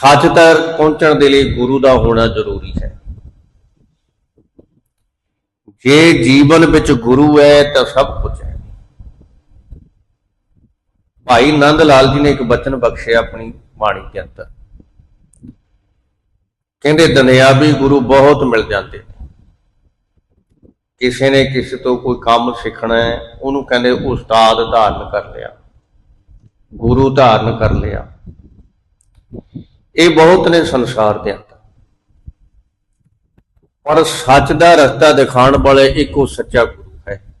ਸੱਚ ਤੱਕ ਪਹੁੰਚਣ ਦੇ ਲਈ ਗੁਰੂ ਦਾ ਹੋਣਾ ਜ਼ਰੂਰੀ ਹੈ। ਜੇ ਜੀਵਨ ਵਿੱਚ ਗੁਰੂ ਹੈ ਤਾਂ ਸਭ ਕੁਝ ਹੈ। ਭਾਈ ਨੰਦ ਲਾਲ ਜੀ ਨੇ ਇੱਕ ਬਚਨ ਬਖਸ਼ਿਆ ਆਪਣੀ ਬਾਣੀ ਦੇ ਅੰਦਰ। ਕਹਿੰਦੇ, ਦੁਨਿਆਵੀ ਗੁਰੂ ਬਹੁਤ ਮਿਲ ਜਾਂਦੇ ਕਿਸੇ ਨੇ ਕਿਸੇ ਤੋਂ ਕੋਈ ਕੰਮ ਸਿੱਖਣਾ ਹੈ, ਉਹਨੂੰ ਕਹਿੰਦੇ, ਉਸਤਾਦ ਧਾਰਨ ਕਰ ਲਿਆ। ਗੁਰੂ ਧਾਰਨ ਕਰ ਲਿਆ। ਇਹ ਬਹੁਤ ਨੇ ਸੰਸਾਰ ਦੇ ਅੰਦਰ। ਪਰ ਸੱਚ ਦਾ ਰਸਤਾ ਦਿਖਾਉਣ ਵਾਲੇ ਇੱਕੋ ਸੱਚਾ ਗੁਰੂ ਹੈ।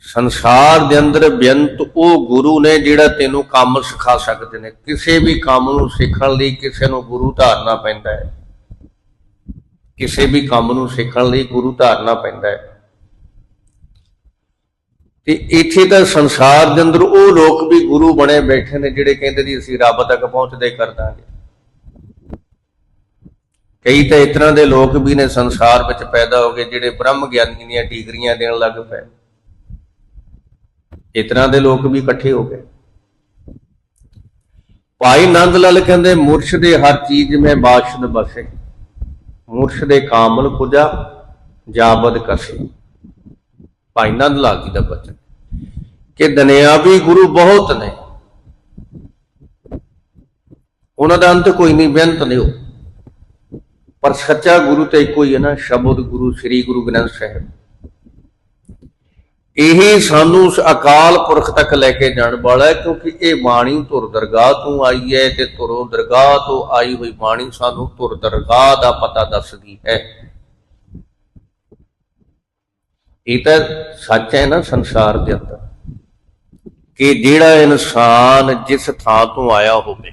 ਸੰਸਾਰ ਦੇ ਅੰਦਰ ਬੇਅੰਤ ਉਹ ਗੁਰੂ ਨੇ ਜਿਹੜਾ ਤੈਨੂੰ ਕੰਮ ਸਿਖਾ ਸਕਦੇ ਨੇ। ਕਿਸੇ ਵੀ ਕੰਮ ਨੂੰ ਸਿੱਖਣ ਲਈ ਕਿਸੇ ਨੂੰ ਗੁਰੂ ਧਾਰਨਾ ਪੈਂਦਾ ਹੈ। ਕਿਸੇ ਵੀ ਕੰਮ ਨੂੰ ਸਿੱਖਣ ਲਈ ਗੁਰੂ ਧਾਰਨਾ ਪੈਂਦਾ ਹੈ। ਤੇ ਇੱਥੇ ਤਾਂ ਸੰਸਾਰ ਦੇ ਅੰਦਰ ਉਹ ਲੋਕ ਵੀ ਗੁਰੂ ਬਣੇ ਬੈਠੇ ਨੇ ਜਿਹੜੇ ਕਹਿੰਦੇ ਜੀ ਅਸੀਂ ਰੱਬ ਤੱਕ ਪਹੁੰਚਦੇ ਕਰ ਦਾਂਗੇ। ਕਈ ਤਾਂ ਇਸ ਤਰ੍ਹਾਂ ਦੇ ਲੋਕ ਵੀ ਨੇ ਸੰਸਾਰ ਵਿੱਚ ਪੈਦਾ ਹੋ ਗਏ ਜਿਹੜੇ ਬ੍ਰਹਮ ਗਿਆਨੀ ਦੀਆਂ ਡਿਗਰੀਆਂ ਦੇਣ ਲੱਗ ਪਏ। ਇਸ ਤਰ੍ਹਾਂ ਦੇ ਲੋਕ ਵੀ ਇਕੱਠੇ ਹੋ ਗਏ। ਭਾਈ ਨੰਦ ਲਾਲ ਕਹਿੰਦੇ ਮੁਰਸ਼ਦੇ ਹਰ ਚੀਜ਼ ਮੈਂ ਬਾਸ਼ਦ ਬਸੇ। ਮੁਰਸ਼ਦੇ ਕਾਮਲ ਪੁਜਾ ਜਾਬਦ ਕਸੇ। ਭਾਈ ਨੰਦ ਲਾਲ ਦਾ ਬਚਨ। ਕਿ ਦੁਨਿਆਵੀ ਗੁਰੂ ਬਹੁਤ ਨੇ। ਉਹਨਾਂ ਦਾ ਅੰਤ ਕੋਈ ਨਹੀਂ, ਬੇਅੰਤ ਨੇ ਉਹ। ਪਰ ਸੱਚਾ ਗੁਰੂ ਤੇ ਇੱਕੋ ਹੀ ਹੈ ਨਾ, ਸ਼ਬਦ ਗੁਰੂ, ਸ੍ਰੀ ਗੁਰੂ ਗ੍ਰੰਥ ਸਾਹਿਬ। ਇਹੀ ਸਾਨੂੰ ਉਸ ਅਕਾਲ ਪੁਰਖ ਤੱਕ ਲੈ ਕੇ ਜਾਣ ਵਾਲਾ ਹੈ, ਕਿਉਂਕਿ ਇਹ ਬਾਣੀ ਧੁਰ ਦਰਗਾਹ ਤੋਂ ਆਈ ਹੈ ਤੇ ਧੁਰੋਂ ਦਰਗਾਹ ਤੋਂ ਆਈ ਹੋਈ ਬਾਣੀ ਸਾਨੂੰ ਧੁਰ ਦਰਗਾਹ ਦਾ ਪਤਾ ਦੱਸਦੀ ਹੈ। ਇਹ ਤਾਂ ਸੱਚ ਹੈ ਨਾ ਸੰਸਾਰ ਦੇ ਅੰਦਰ, ਕਿ ਜਿਹੜਾ ਇਨਸਾਨ ਜਿਸ ਥਾਂ ਤੋਂ ਆਇਆ ਹੋਵੇ,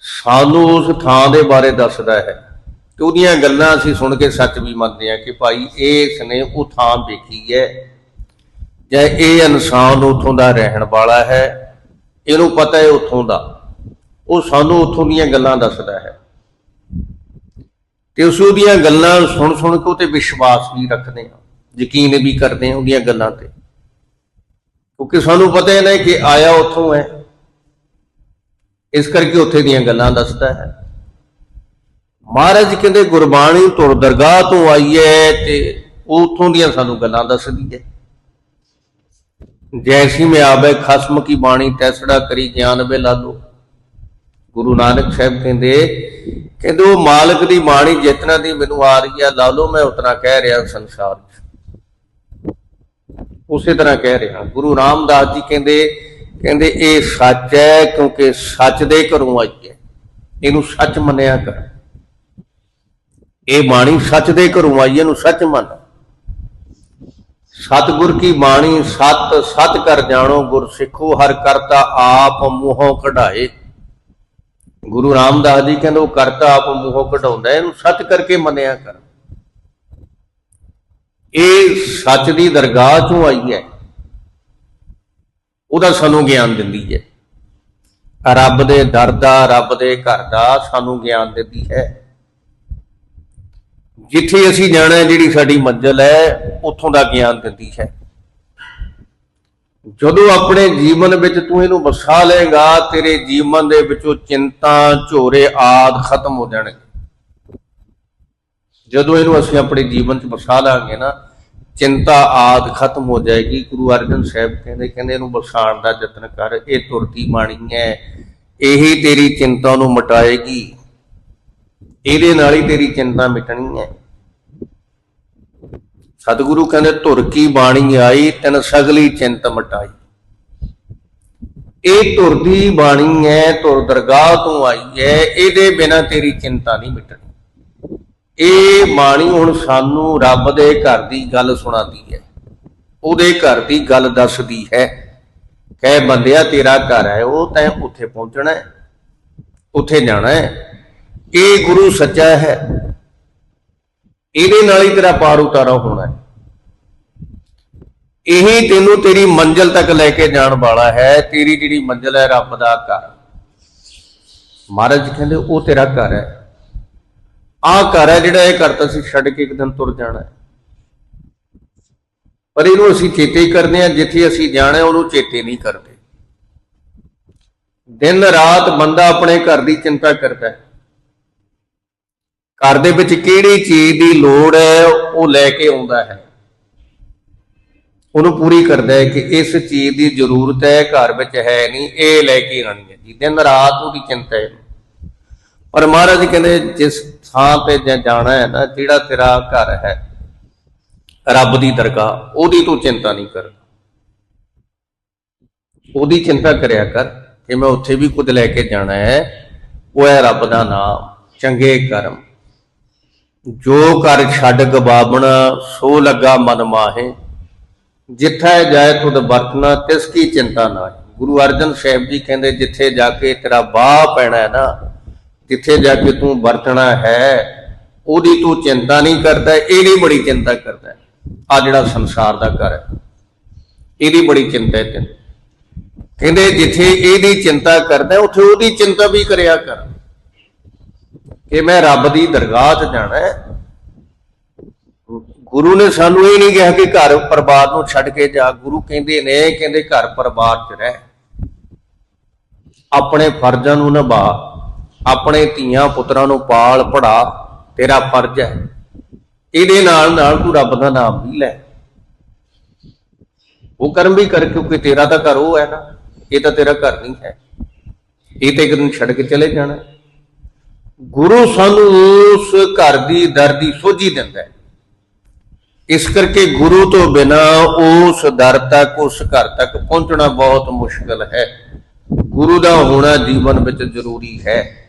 ਸਾਨੂੰ ਉਸ ਥਾਂ ਦੇ ਬਾਰੇ ਦੱਸਦਾ ਹੈ। ਤੇ ਉਹਦੀਆਂ ਗੱਲਾਂ ਅਸੀਂ ਸੁਣ ਕੇ ਸੱਚ ਵੀ ਮੰਨਦੇ ਹਾਂ ਕਿ ਭਾਈ ਇਸ ਨੇ ਉਹ ਥਾਂ ਵੇਖੀ ਹੈ, ਜਾਂ ਇਹ ਇਨਸਾਨ ਉਥੋਂ ਦਾ ਰਹਿਣ ਵਾਲਾ ਹੈ, ਇਹਨੂੰ ਪਤਾ ਹੈ ਉਥੋਂ ਦਾ। ਉਹ ਸਾਨੂੰ ਉਥੋਂ ਦੀਆਂ ਗੱਲਾਂ ਦੱਸਦਾ ਹੈ। ਤੇ ਉਸ ਉਹਦੀਆਂ ਗੱਲਾਂ ਸੁਣ ਸੁਣ ਕੇ ਉਤੇ ਵਿਸ਼ਵਾਸ ਵੀ ਰੱਖਦੇ ਹਾਂ, ਯਕੀਨ ਵੀ ਕਰਦੇ ਹਾਂ ਉਹਦੀਆਂ ਗੱਲਾਂ ਤੇ। ਕਿਉਂਕਿ ਸਾਨੂੰ ਪਤਾ ਹੈ ਨਾ ਕਿ ਆਇਆ ਉੱਥੋਂ ਹੈ। ਇਸ ਕਰਕੇ ਉੱਥੇ ਦੀਆਂ ਗੱਲਾਂ ਦੱਸਦਾ ਹੈ। ਮਹਾਰਾਜ ਕਹਿੰਦੇ, ਗੁਰਬਾਣੀ ਤੁਰ ਦਰਗਾਹ ਤੋਂ ਆਈ ਹੈ ਤੇ ਉਥੋਂ ਦੀਆਂ ਸਾਨੂੰ ਗੱਲਾਂ ਦੱਸਦੀ ਹੈ। ਜੈਸੀ ਮੈਂ ਆਵੇ ਖਸਮ ਕੀ ਬਾਣੀ ਤੈਸੜਾ ਕਰੀ ਗਿਆਨ ਵੇ ਲਾਲੋ। ਗੁਰੂ ਨਾਨਕ ਸਾਹਿਬ ਕਹਿੰਦੇ ਕਹਿੰਦੇ, ਉਹ ਮਾਲਕ ਦੀ ਬਾਣੀ ਜਿਤਨਾ ਦੀ ਮੈਨੂੰ ਆ ਰਹੀ ਹੈ ਲਾ ਲਓ, ਮੈਂ ਉਤਨਾ ਕਹਿ ਰਿਹਾ ਸੰਸਾਰ 'ਚ ਉਸੇ ਤਰ੍ਹਾਂ ਕਹਿ ਰਿਹਾ। ਗੁਰੂ ਰਾਮਦਾਸ ਜੀ ਕਹਿੰਦੇ ਕਹਿੰਦੇ, ਇਹ ਸੱਚ ਹੈ, ਕਿਉਂਕਿ ਸੱਚ ਦੇ ਘਰੋਂ ਆਈ ਹੈ। ਇਹਨੂੰ ਸੱਚ ਮੰਨਿਆ ਕਰ। ਇਹ ਬਾਣੀ ਸੱਚ ਦੇ ਘਰੋਂ ਆਈ ਇਹਨੂੰ ਸੱਚ ਮੰਨ। ਸਤਿਗੁਰ ਕੀ ਬਾਣੀ ਸਤ ਸਤ ਕਰ ਜਾਣੋ ਗੁਰ ਸਿੱਖੋ ਹਰ ਕਰਤਾ ਆਪ ਮੂੰਹੋਂ ਕਢਾਏ। ਗੁਰੂ ਰਾਮਦਾਸ ਜੀ ਕਹਿੰਦੇ ਉਹ ਕਰਤਾ ਆਪ ਮੂੰਹੋਂ ਘਟਾਉਂਦਾ ਇਹਨੂੰ ਸੱਚ ਕਰਕੇ ਮੰਨਿਆ ਕਰ। ਇਹ ਸੱਚ ਦੀ ਦਰਗਾਹ ਚੋਂ ਆਈ ਹੈ। ਉਹਦਾ ਸਾਨੂੰ ਗਿਆਨ ਦਿੰਦੀ ਹੈ। ਰੱਬ ਦੇ ਦਰ ਦਾ, ਰੱਬ ਦੇ ਘਰ ਦਾ ਸਾਨੂੰ ਗਿਆਨ ਦਿੰਦੀ ਹੈ। ਜਿੱਥੇ ਅਸੀਂ ਜਾਣਾ ਜਿਹੜੀ ਸਾਡੀ ਮੰਜ਼ਿਲ ਹੈ, ਉੱਥੋਂ ਦਾ ਗਿਆਨ ਦਿੰਦੀ ਹੈ। ਜਦੋਂ ਆਪਣੇ ਜੀਵਨ ਵਿੱਚ ਤੂੰ ਇਹਨੂੰ ਵਸਾ ਲੇਗਾ ਤੇਰੇ ਜੀਵਨ ਦੇ ਵਿੱਚੋਂ ਚਿੰਤਾ, ਝੋਰੇ ਆਦ ਖਤਮ ਹੋ ਜਾਣਗੇ। ਜਦੋਂ ਇਹਨੂੰ ਅਸੀਂ ਆਪਣੇ ਜੀਵਨ 'ਚ ਵਸਾ ਲਾਂਗੇ ਨਾ, ਚਿੰਤਾ ਆਦ ਖਤਮ ਹੋ ਜਾਏਗੀ। ਗੁਰੂ ਅਰਜਨ ਸਾਹਿਬ ਕਹਿੰਦੇ ਕਹਿੰਦੇ ਇਹਨੂੰ ਵਸਾਉਣ ਦਾ ਯਤਨ ਕਰ, ਇਹ ਤੁਰਤੀ ਬਾਣੀ ਹੈ, ਇਹੀ ਤੇਰੀ ਚਿੰਤਾ ਨੂੰ ਮਿਟਾਏਗੀ। ਇਹਦੇ ਨਾਲ ਹੀ ਤੇਰੀ ਚਿੰਤਾ ਮਿਟਣੀ ਹੈ। ਸਤਿਗੁਰੂ ਕਹਿੰਦੇ, ਧੁਰ ਕੀ ਬਾਣੀ ਆਈ, ਤਨ ਸਗਲੀ ਚਿੰਤ ਮਟਾਈ। ਇਹ ਧੁਰ ਦੀ ਬਾਣੀ ਹੈ, ਧੁਰ ਦਰਗਾਹ ਤੋਂ ਆਈ ਹੈ, ਇਹਦੇ ਬਿਨਾ ਤੇਰੀ ਚਿੰਤਾ ਨਹੀਂ ਮਿਟਣੀ। ਇਹ ਬਾਣੀ ਹੁਣ ਸਾਨੂੰ ਰੱਬ ਦੇ ਘਰ ਦੀ ਗੱਲ ਸੁਣਾਉਂਦੀ ਹੈ। ਉਹਦੇ ਘਰ ਦੀ ਗੱਲ ਦੱਸਦੀ ਹੈ। ਕਹਿ, ਬੰਦਿਆ, ਤੇਰਾ ਘਰ ਹੈ, ਉਹ ਤੈਂ ਉੱਥੇ ਪਹੁੰਚਣਾ ਹੈ, ਉੱਥੇ ਜਾਣਾ ਹੈ। ਇਹ ਗੁਰੂ ਸੱਚਾ ਹੈ। ਇਹਦੇ ਨਾਲ ਹੀ ਤੇਰਾ ਪਾਰ ਉਤਾਰਾ ਹੋਣਾ ਹੈ। ਇਹੀ ਤੈਨੂੰ ਤੇਰੀ ਮੰਜ਼ਿਲ ਤੱਕ ਲੈ ਕੇ ਜਾਣ ਵਾਲਾ ਹੈ, ਤੇਰੀ ਜਿਹੜੀ ਮੰਜ਼ਿਲ ਹੈ ਰੱਬ ਦਾ ਘਰ। ਮਹਾਰਾਜ ਜੀ ਕਹਿੰਦੇ, ਉਹ ਤੇਰਾ ਘਰ ਹੈ। ਆਹ ਘਰ ਹੈ ਜਿਹੜਾ ਇਹ ਘਰ ਤਾਂ ਅਸੀਂ ਛੱਡ ਕੇ ਇੱਕ ਦਿਨ ਤੁਰ ਜਾਣਾ ਹੈ। ਪਰ ਇਹਨੂੰ ਅਸੀਂ ਚੇਤੇ ਹੀ ਕਰਦੇ ਹਾਂ, ਜਿੱਥੇ ਅਸੀਂ ਜਾਣਾ ਉਹਨੂੰ ਚੇਤੇ ਨਹੀਂ ਕਰਦੇ। ਦਿਨ ਰਾਤ ਬੰਦਾ ਆਪਣੇ ਘਰ ਦੀ ਚਿੰਤਾ ਕਰਦਾ ਹੈ। ਘਰ ਦੇ ਵਿੱਚ ਕਿਹੜੀ ਚੀਜ਼ ਦੀ ਲੋੜ ਹੈ, ਉਹ ਲੈ ਕੇ ਆਉਂਦਾ ਹੈ। ਉਹਨੂੰ ਪੂਰੀ ਕਰਦਾ ਹੈ ਕਿ ਇਸ ਚੀਜ਼ ਦੀ ਜ਼ਰੂਰਤ ਹੈ, ਘਰ ਵਿੱਚ ਹੈ ਨਹੀਂ, ਇਹ ਲੈ ਕੇ ਆਣੀ ਹੈ। ਜੀ ਦਿਨ ਰਾਤ ਉਹਦੀ ਚਿੰਤਾ ਹੈ। ਪਰ ਮਹਾਰਾਜ ਕਹਿੰਦੇ, ਜਿਸ ਥਾਂ ਤੇ ਜਾਂ ਜਾਣਾ ਹੈ ਨਾ, ਜਿਹੜਾ ਤੇਰਾ ਘਰ ਹੈ, ਰੱਬ ਦੀ ਦਰਗਾਹ, ਉਹਦੀ ਤੂੰ ਚਿੰਤਾ ਨਹੀਂ ਕਰ। ਉਹਦੀ ਚਿੰਤਾ ਕਰਿਆ ਕਰ ਕਿ ਮੈਂ ਉੱਥੇ ਵੀ ਕੁਝ ਲੈ ਕੇ ਜਾਣਾ ਹੈ। ਉਹ ਹੈ ਰੱਬ ਦਾ ਨਾਮ, ਚੰਗੇ ਕਰਮ। ਜੋ ਕਰ ਛੱਡ ਗਵਾਵਣਾ, ਸੋ ਲੱਗਾ ਮਨ ਮਾਹੇ। ਜਿੱਥੈ ਜਾਏ ਤੁਧ ਵਰਤਨਾ ਤਿਸ ਕੀ ਚਿੰਤਾ ਨਾ ਗੁਰੂ ਅਰਜਨ ਸਾਹਿਬ ਜੀ ਕਹਿੰਦੇ, ਜਿੱਥੇ ਜਾ ਕੇ ਤੇਰਾ ਬਾਹ ਪੈਣਾ ਹੈ ਨਾ, ਜਿੱਥੇ ਜਾ ਕੇ ਤੂੰ ਵਰਤਣਾ ਹੈ, ਉਹਦੀ ਤੂੰ ਚਿੰਤਾ ਨਹੀਂ ਕਰਦਾ, ਇਹਦੀ ਬੜੀ ਚਿੰਤਾ ਕਰਦਾ ਆ ਜਿਹੜਾ ਸੰਸਾਰ ਦਾ ਘਰ ਹੈ, ਇਹਦੀ ਬੜੀ ਚਿੰਤਾ ਹੈ ਤੈਨੂੰ। ਕਹਿੰਦੇ, ਜਿੱਥੇ ਇਹਦੀ ਚਿੰਤਾ ਕਰਦਾ, ਉੱਥੇ ਉਹਦੀ ਚਿੰਤਾ ਵੀ ਕਰਿਆ ਕਰ। ਕਿ ਮੈਂ ਰੱਬ ਦੀ ਦਰਗਾਹ 'ਚ ਜਾਣਾ ਹੈ। ਗੁਰੂ ਨੇ ਸਾਨੂੰ ਇਹ ਨਹੀਂ ਕਿਹਾ ਕਿ ਘਰ ਪਰਿਵਾਰ ਨੂੰ ਛੱਡ ਕੇ ਜਾ। ਗੁਰੂ ਕਹਿੰਦੇ ਨੇ, ਕਹਿੰਦੇ ਘਰ ਪਰਿਵਾਰ 'ਚ ਰਹਿ। ਆਪਣੇ ਫਰਜ਼ਾਂ ਨੂੰ ਨਿਭਾ। ਆਪਣੇ ਧੀਆਂ ਪੁੱਤਰਾਂ ਨੂੰ ਪਾਲ ਪੜਾ। ਤੇਰਾ ਫਰਜ਼ ਹੈ। ਇਹਦੇ ਨਾਲ ਨਾਲ ਤੂੰ ਰੱਬ ਦਾ ਨਾਮ ਵੀ ਲੈ। ਉਹ ਕਰਮ ਵੀ ਕਰ, ਕਿਉਂਕਿ ਤੇਰਾ ਤਾਂ ਘਰ ਉਹ ਹੈ ਨਾ। ਇਹ ਤਾਂ ਤੇਰਾ ਘਰ ਨਹੀਂ ਹੈ। ਇਹ ਤੇ ਇੱਕ ਦਿਨ ਛੱਡ ਕੇ ਚਲੇ ਜਾਣਾ। ਗੁਰੂ ਸਾਨੂੰ ਉਸ ਘਰ ਦੀ ਦਰ ਦੀ ਸੋਝੀ ਦਿੰਦਾ ਹੈ। ਇਸ ਕਰਕੇ ਗੁਰੂ ਤੋਂ ਬਿਨਾ ਉਸ ਦਰ ਤੱਕ, ਉਸ ਘਰ ਤੱਕ ਪਹੁੰਚਣਾ ਬਹੁਤ ਮੁਸ਼ਕਲ ਹੈ। ਗੁਰੂ ਦਾ ਹੋਣਾ ਜੀਵਨ ਵਿੱਚ ਜ਼ਰੂਰੀ ਹੈ।